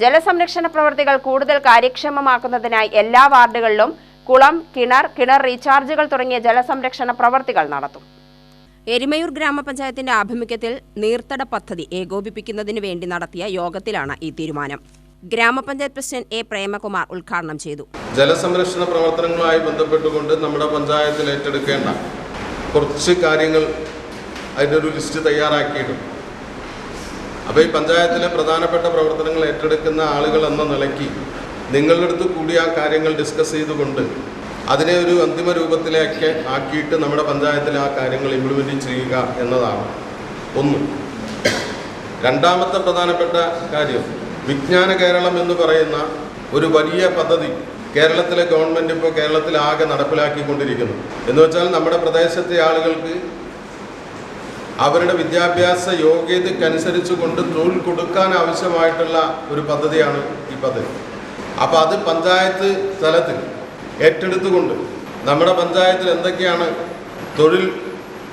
ജലസംരക്ഷണ പ്രവർത്തികൾ കൂടുതൽ കാര്യക്ഷമമാക്കുന്നതിനായി എല്ലാ വാർഡുകളിലും കുളം കിണർ കിണർ റീചാർജുകൾ തുടങ്ങിയ ജലസംരക്ഷണ പ്രവർത്തികൾ നടത്തും. എരിമയൂർ ഗ്രാമപഞ്ചായത്തിന്റെ ആഭിമുഖ്യത്തിൽ നീർത്തട പദ്ധതി ഏകോപിപ്പിക്കുന്നതിന് വേണ്ടി നടത്തിയ യോഗത്തിലാണ് ഈ തീരുമാനം. ഗ്രാമപഞ്ചായത്ത് പ്രസിഡന്റ് എ പ്രേമകുമാർ ഉദ്ഘാടനം ചെയ്തു. ജലസംരക്ഷണ പ്രവർത്തനങ്ങളുമായി ബന്ധപ്പെട്ടുകൊണ്ട് നമ്മുടെ പഞ്ചായത്തിൽ ഏറ്റെടുക്കേണ്ട കുറച്ച് കാര്യങ്ങൾ അതിന്റെ ഒരു ലിസ്റ്റ് തയ്യാറാക്കിയിട്ടുണ്ട്. അപ്പോൾ ഈ പഞ്ചായത്തിലെ പ്രധാനപ്പെട്ട പ്രവർത്തനങ്ങൾ ഏറ്റെടുക്കുന്ന ആളുകൾ എന്ന നിലയ്ക്ക് നിങ്ങളുടെ അടുത്ത് കൂടി ആ കാര്യങ്ങൾ ഡിസ്കസ് ചെയ്തുകൊണ്ട് അതിനെ ഒരു അന്തിമ രൂപത്തിലേക്ക് ആക്കിയിട്ട് നമ്മുടെ പഞ്ചായത്തിൽ ആ കാര്യങ്ങൾ ഇംപ്ലിമെന്റ് ചെയ്യുക എന്നതാണ്. ഒന്ന്. രണ്ടാമത്തെ പ്രധാനപ്പെട്ട കാര്യം വിജ്ഞാന കേരളം എന്ന് പറയുന്ന ഒരു വലിയ പദ്ധതി കേരളത്തിലെ ഗവൺമെന്റ് ഇപ്പോൾ കേരളത്തിലാകെ നടപ്പിലാക്കിക്കൊണ്ടിരിക്കുന്നു. എന്ന് വെച്ചാൽ നമ്മുടെ പ്രദേശത്തെ ആളുകൾക്ക് അവരുടെ വിദ്യാഭ്യാസ യോഗ്യതയ്ക്കനുസരിച്ച് കൊണ്ട് തൊഴിൽ കൊടുക്കാൻ ആവശ്യമായിട്ടുള്ള ഒരു പദ്ധതിയാണ് ഈ പദ്ധതി. അപ്പോൾ അത് പഞ്ചായത്ത് തലത്തിൽ ഏറ്റെടുത്തുകൊണ്ട് നമ്മുടെ പഞ്ചായത്തിൽ എന്തൊക്കെയാണ് തൊഴിൽ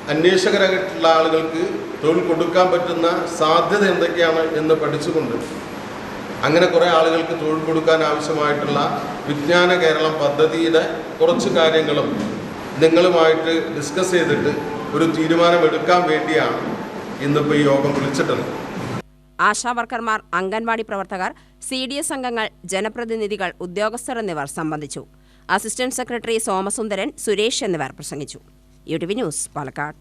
അന്വേഷകരായിട്ടുള്ള ആളുകൾക്ക് തൊഴിൽ കൊടുക്കാൻ പറ്റുന്ന സാധ്യത എന്തൊക്കെയാണ് എന്ന് പഠിച്ചുകൊണ്ട് അങ്ങനെ കുറേ ആളുകൾക്ക് തൊഴിൽ കൊടുക്കാൻ ആവശ്യമായിട്ടുള്ള വിജ്ഞാന കേരളം പദ്ധതിയുടെ കുറച്ച് കാര്യങ്ങളും നിങ്ങളുമായിട്ട് ഡിസ്കസ് ചെയ്തിട്ട് ഒരു തീരുമാനമെടുക്കാൻ വേണ്ടിയാണ് ഇന്നിപ്പോൾ ഈ യോഗം വിളിച്ചിട്ടുള്ളത്. ആശാവർക്കർമാർ അംഗൻവാടി പ്രവർത്തകർ സി ഡി എസ് അംഗങ്ങൾ ജനപ്രതിനിധികൾ ഉദ്യോഗസ്ഥർ എന്നിവർ സംബന്ധിച്ചു. അസിസ്റ്റന്റ് സെക്രട്ടറി സോമസുന്ദരൻ സുരേഷ് എന്നിവർ പ്രസംഗിച്ചു. U T V news Palakkad.